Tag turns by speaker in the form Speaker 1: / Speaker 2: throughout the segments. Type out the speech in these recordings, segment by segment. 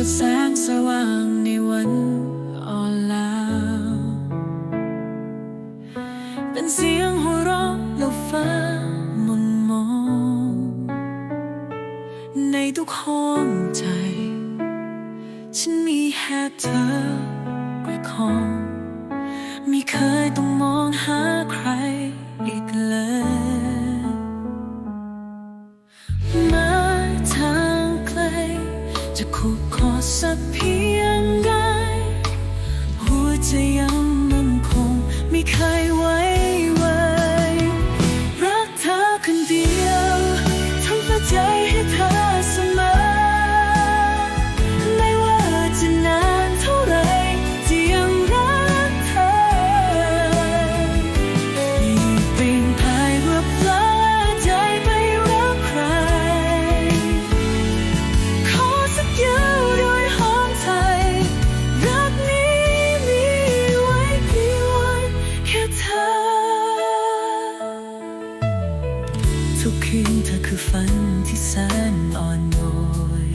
Speaker 1: คือแสงสว่าง ก ธอคือฝันที่แสนอ่อนโยน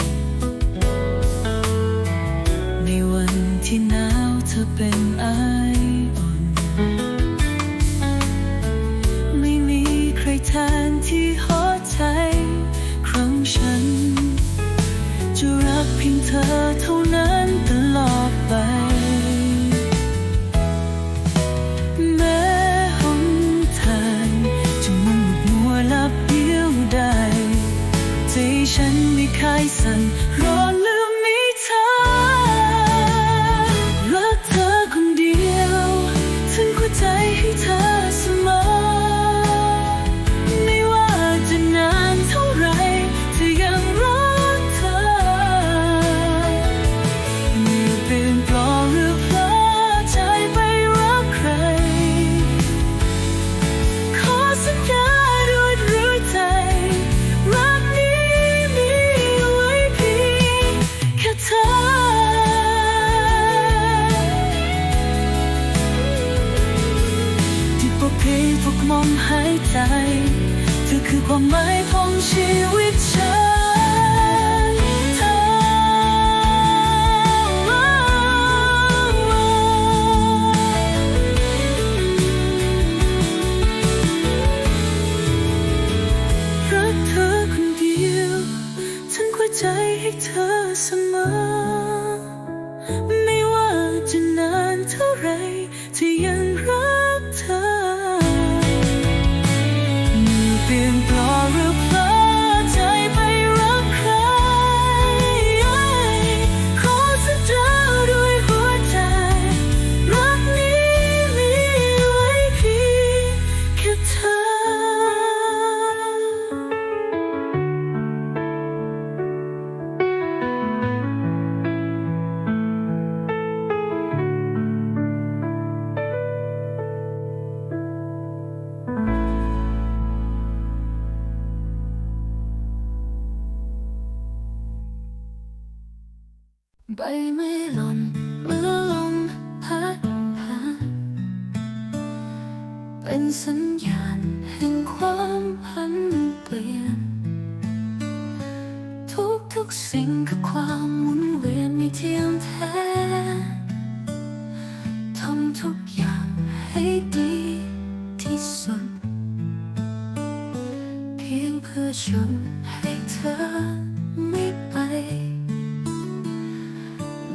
Speaker 1: ในวันที่หนาวเธอเป็นอา ความหมายของชีวิตฉัน กทุกสิ่งคือความหมุนเวียนไม่เที่ยงแท้ทำทุกอย่างให้ดีที่สุด เพียงเพื่อชวนให้เธอไม่ไป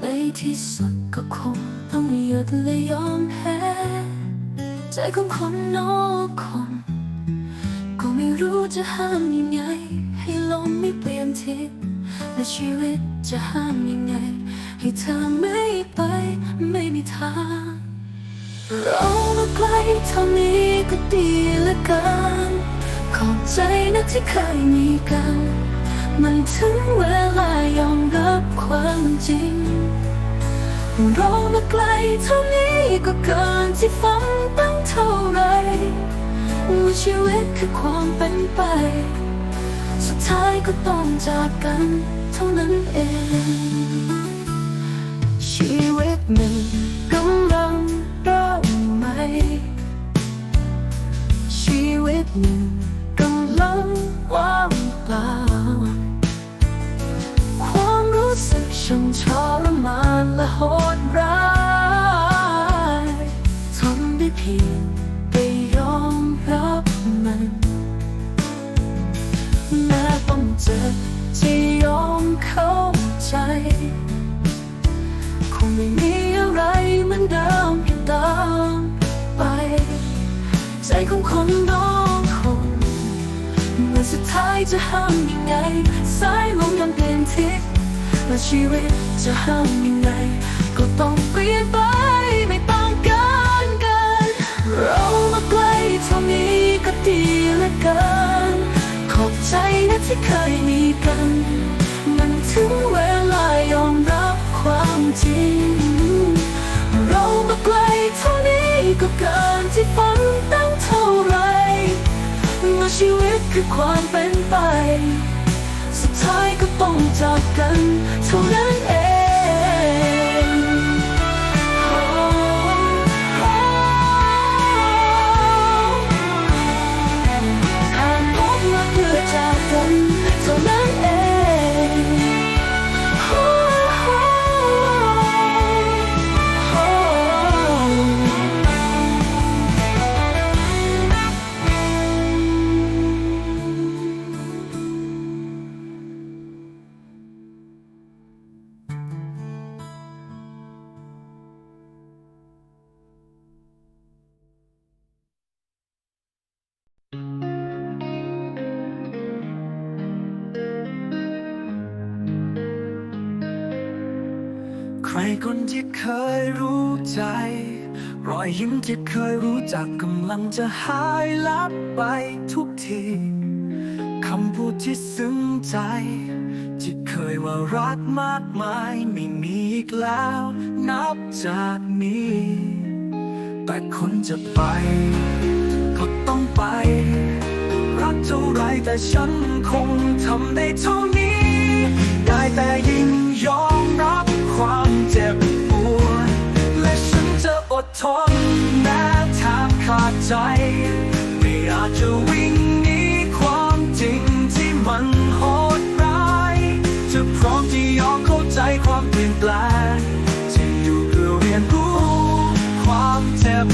Speaker 1: ในที่สุดก็คงต้องหยุดและยอมแพ้ใจของคนนอกคน ก็ไม่รู้จะห้ามยังไง ชีวิตจะห้ามยังไง ให้เธอไม่ไปไม่มีทางเรามาใกล้เท่านี้ก็ดีละกันขอบใจนะที่เคยมีกัน มันถึงเวลายอมรับความจริงเรามาไกลเท่านี้ก็เกินที่ฝันตั้งเท่าไรว่าชีวิตคือความเป็นไป สุดท้ายก็ต้องจากกัน ท่านั้นเอง ชีวิตหนึ่งกำลังเริ่มใหม่ ชีวิตหนึ่งกำลังว่างเปล่า ความรู้สึกช่างทรมานและโหด จริง เรามาไกลเท่านี้ก็เกินที่ฝันตั้งเท่าไรเมื่อชีวิตคือความเป็นไป สุดท้ายก็ต้องจากกันเท่านั้นเอง ที่เค
Speaker 2: ยรู้ใจ รอยยิ้มที่เคยรู้จักกำลังจะหายลับไปทุกทีคำพูดที่ซึ้งใจ ที่เคยว่ารักมากมายไม่มีอีกแล้ว นับจากนี้ แต่คนจะไป ก็ต้องไป รักเท่าไรแต่ฉันคงทำได้เท่านี้ ได้แต่ยิ่งยอมรับ ดทนแม้แทบขาดใจ ไม่อาจจะวิ่งหนีความจริงที่มันโหดร้าย จะพร้อมที่ยอมเข้าใจความเปลี่ยนแปลงที่อยู่เพื่อเรียนรู้ความเจ็บ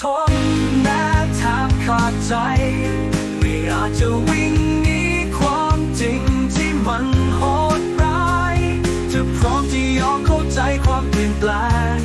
Speaker 2: ทนแม้แทบขาดใจ ไม่อาจจะวิ่งหนีความจริงที่มันโหดร้าย จะพร้อมที่ยอมเข้าใจความเปลี่ยนแปลง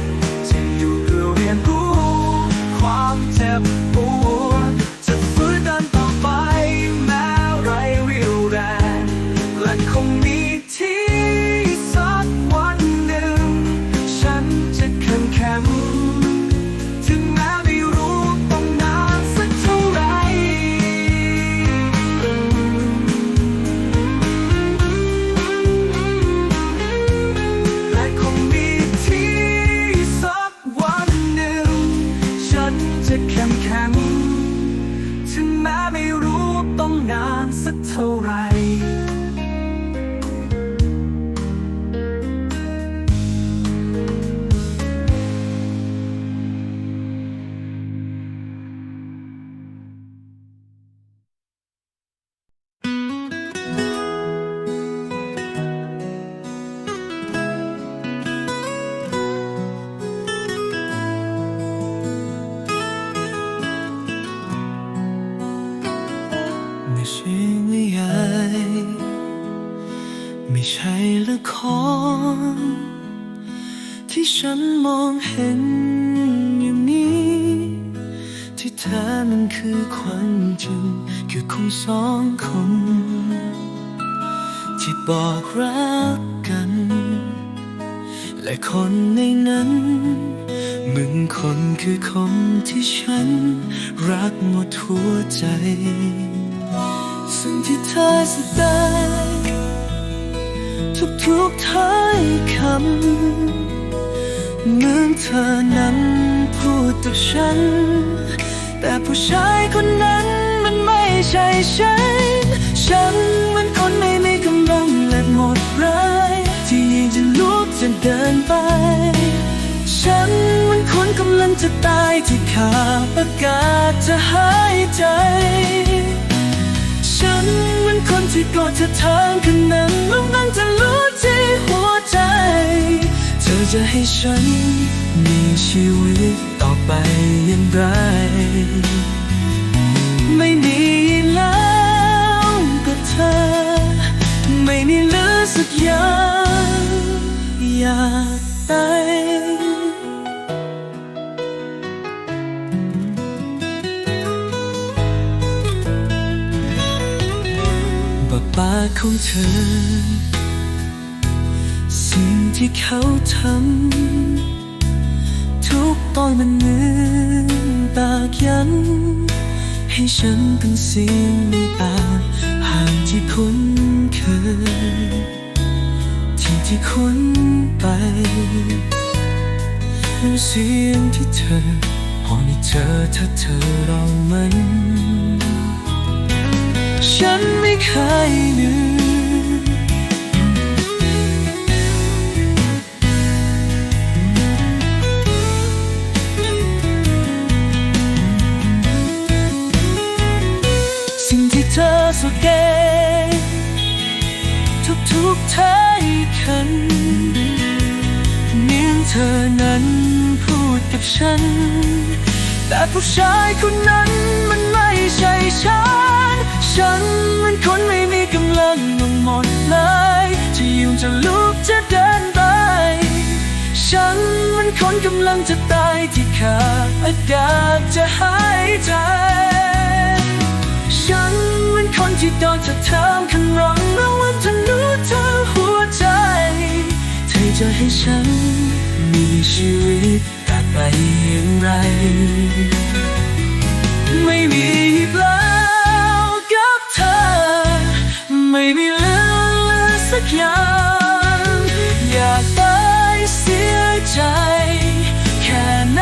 Speaker 2: ไม่ใช่นิยายไม่ใช่ละครที่ฉันมองเห็นอย่างนี้ ที่แท้มันคือความจริงคือคู่สองคน ที่บอกรักกัน และคนในนั้นมึงคนคือคนที่ฉัน รักหมดหัวใจ เธอนั้นพูดกับฉัน แต่ผู้ชายคนนั้นมันไม่ใช่ฉัน ฉันเหมันคนไม่มีกำลังและหมดแรงที่ยังจะลุกจะเดินไป ฉันเหมันคนกำลังจะตายที่ขาดอากาศจะหายใจ ฉันเหมันคนที่กอดเธอทางขนั้นลงนั่งจะรู้ที่หัวใจ เธอจะให้ฉัน มีชีวิตต่อไปอย่างไร ไม่มีแล้วกับเธอ ไม่มีเหลือสักอย่างอยากได้บาปากของเธอ สิ่งที่เขาทำ ตอนมันเหมือนตากย้ำให้ฉันเป็นสิ่งไม่อาจห่างที่คุ้นเคย ที่ที่คุ้นไปเป็นเสียงที่เธอพอให้เธอถ้าเธอลองมัน ฉันไม่เคยลืม ธอนั้นพูดกับฉัน แต่ผู้ชายคนนั้นมันไม่ใช่ฉัน ฉันมันคนไม่มีกำลังมันหมดเลยจะยืนจะลุกจะเดินไป ฉันมันคนกำลังจะตายที่ขาดอากาศจะหายใจ ฉันมันคนที่โดนเธอทำคันร้องร้องวันเธอรู้เธอหัวใจ เธอจะให้ฉัน มีชีวิตต่อไปอย่างไร ไม่มีอีกแล้วกับเธอ ไม่มีเหลือเลยสักอย่าง อยากตายเสียใจ แค่ไหน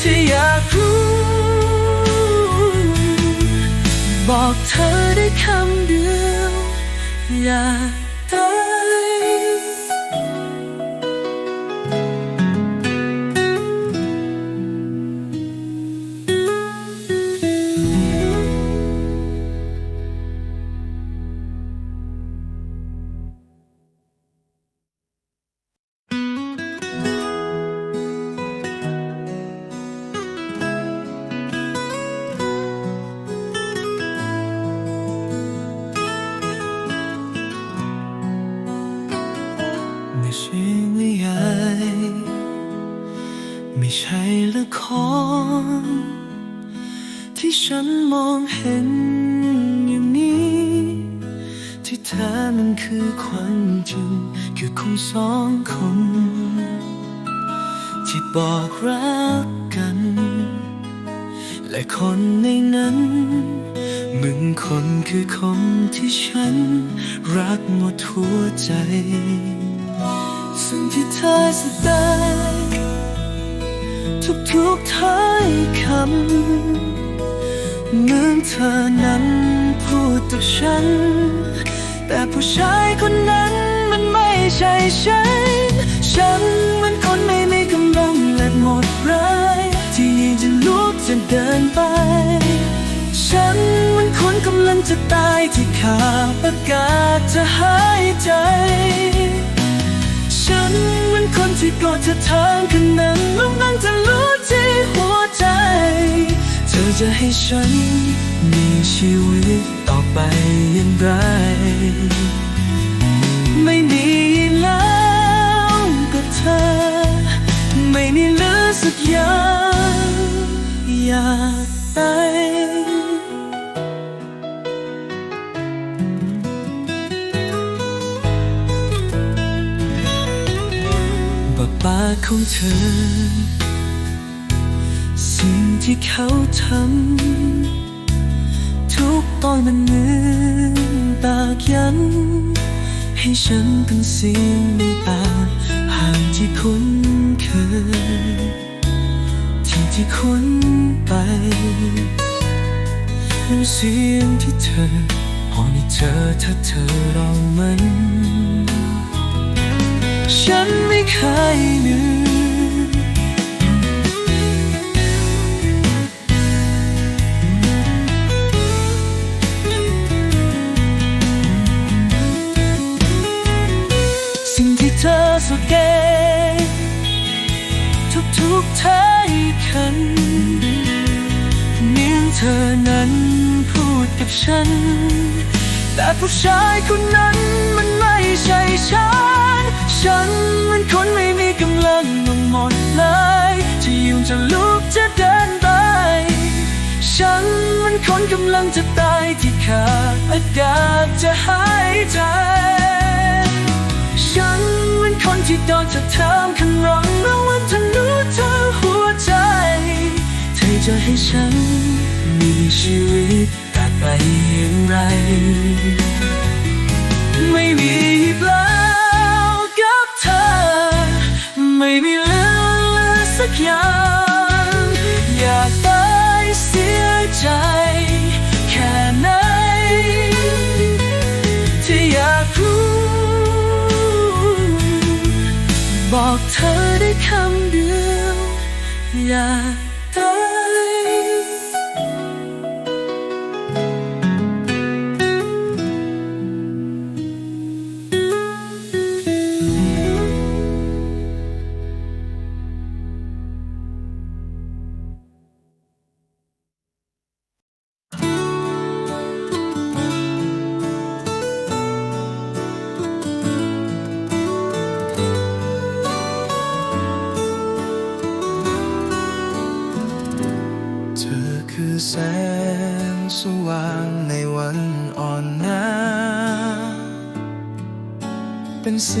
Speaker 2: ที่อยากรู้ บอกเธอได้คำเดียว อยากตาย ไม่ใช่ละครที่ฉันมองเห็นอย่างนี้ ที่แท้มันคือความจริงคือของสองคนที่บอกรักกัน และคนในนั้น มึงคนคือคนที่ฉัน รักหมดหัวใจ สิ่งที่เธอแสดง ทุกๆท้ายคำเหมือนเธอนั้นพูดกับฉัน แต่ผู้ชายคนนั้นมันไม่ใช่ฉัน ฉันมันคนไม่มีกำลังและหมดแรงที่ยังจะลุกจะเดินไป ฉันมันคนกำลังจะตายที่ขาดอากาศจะหายใจ ฉันมันคนที่กอดเธอทางขนั้นลงนั่งจะรู้ที่หัวใจ เธอจะให้ฉันมีชีวิตต่อไปอย่างไร ไม่มีแล้วกับเธอ ไม่มีเหลือสักอย่างอยากได้บ ของเธอ สิ่งที่เขาทำทุกตอนมันเหมือนตากย้ำให้ฉันเป็นสิ่งไม่อาจห่านที่คุ้นเคยที่ที่คุ้นไปเสียงที่เธอพอได้เจอถ้าเธอลองมัน ฉันไม่เคยลืมสิ่งที่เธอสแกนทุกๆท้ายคันเนียงเธอนั้นพูดกับฉัน แต่ผู้ชายคนนั้นมันไม่ใช่ฉัน ฉันมันคนไม่มีกำลังลงหมดเลยจะยุ่งจะลุกจะเดินไป ฉันมันคนกำลังจะตายที่ขาดอากาศจะหายใจ ฉันเป็นคนที่โดนจะทำคันร้องแล้วว่าเธอรู้เธอหัวใจ เธอจะให้ฉันมีชีวิตต่อไปอย่างไร ไม่มี ไม่มีเหลือสักอย่าง อยากตายเสียใจ แค่ไหน ที่อยากรู้ บอกเธอได้คำเดียว อยากตาย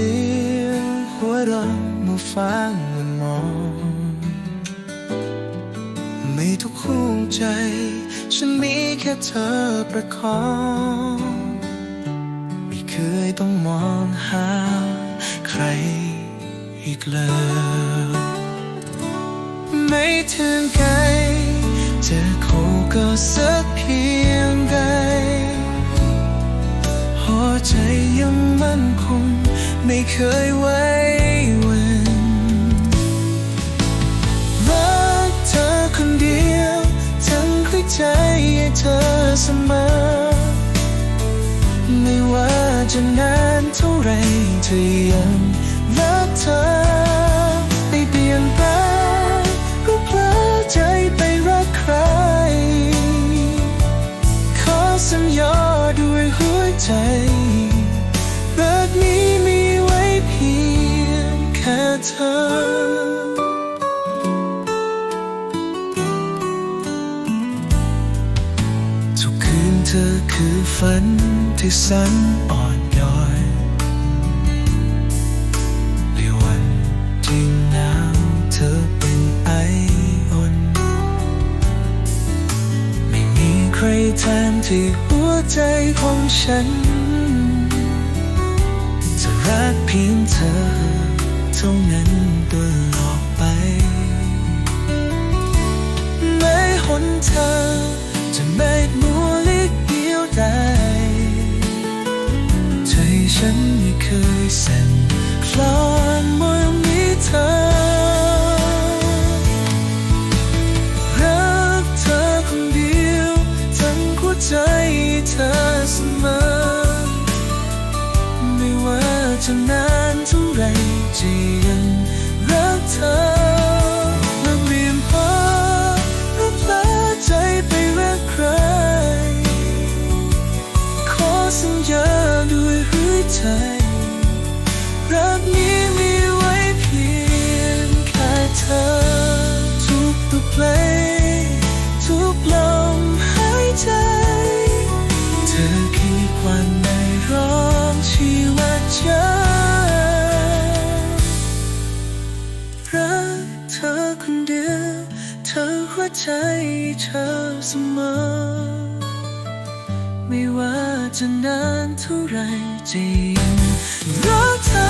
Speaker 2: ยงหัวเราะเมื่อฟ้ามันมอง ไม่ทุกห่ใจ ฉันมีแค่เธอประคอง ไม่เคยต้องมองหาใครอีกเลย ไม่ถึงไกลจะเขาก็สักเพียงใดหัวใจยังมั่นคง ไม่เคยไว้วันรักเธอคนเดียว ทั้งหัวใจให้เธอเสมอ ไม่ว่าจะนานเท่าไรเธอยังรักเธอไม่เปลี่ยนแปลงก็เพลอใจไปรักใคร ขอสัญญาด้วยหัวใจ เธอทุกคืนเธอคือฝันที่สันอ่อนย้อยในวันที่หนาวเธอเป็นไออุ่นไม่มีใครแทนที่หัวใจของฉัน จะรักเพียงเธอ เท่านั้นตลอดไปแม้หนทางจะไม่มัวเล็กเดียวดายใจฉันไม่เคยสั่นคลอนเมื่อมีเธอรักเธอคนเดียวทั้งหัวใจเธอเสมอ ไม่ว่าจะนานเท่า จะยังรักเธอ เสมอ ไม่ว่าจะนานเท่าไรจริงรักเธอ